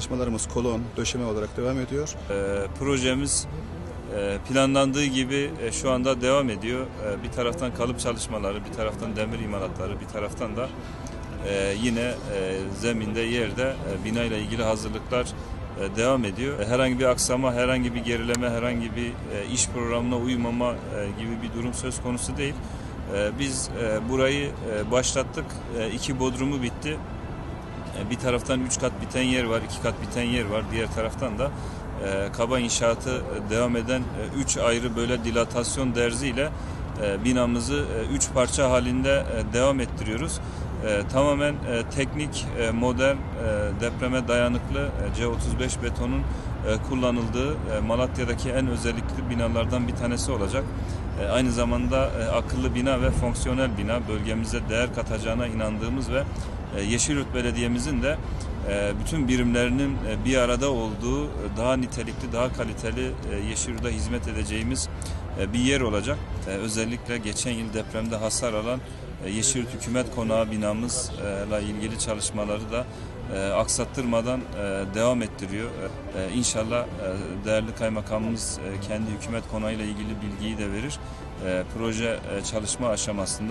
binalarımız kolon, döşeme olarak devam ediyor. E, projemiz e, planlandığı gibi e, şu anda devam ediyor. E, bir taraftan kalıp çalışmaları, bir taraftan demir imalatları, bir taraftan da e, yine e, zeminde, yerde e, bina ile ilgili hazırlıklar e, devam ediyor. E, Herhangi bir aksama, herhangi bir gerileme, herhangi bir e, iş programına uymama e, gibi bir durum söz konusu değil. E, Biz e, burayı e, başlattık. İki bodrumu bitti. E, Bir taraftan üç kat biten yer var, iki kat biten yer var. Diğer taraftan da e, kaba inşaatı e, devam eden e, üç ayrı böyle dilatasyon derziyle e, binamızı e, üç parça halinde e, devam ettiriyoruz. E, Tamamen e, teknik, e, modern, e, depreme dayanıklı e, C35 betonun e, kullanıldığı e, Malatya'daki en özellikli binalardan bir tanesi olacak. E, Aynı zamanda e, akıllı bina ve fonksiyonel bina bölgemize değer katacağına inandığımız ve e, Yeşilyurt Belediye'mizin de e, bütün birimlerinin e, bir arada olduğu e, daha nitelikli, daha kaliteli e, Yeşilyurt'a hizmet edeceğimiz e, bir yer olacak. E, Özellikle geçen yıl depremde hasar alan e, Yeşilyurt Hükümet Konağı binamızla ilgili çalışmaları da e, aksattırmadan e, devam ettiriyor. E, e, İnşallah e, değerli kaymakamımız e, kendi hükümet konağıyla ilgili bilgiyi de verir. E, Proje e, çalışma aşamasında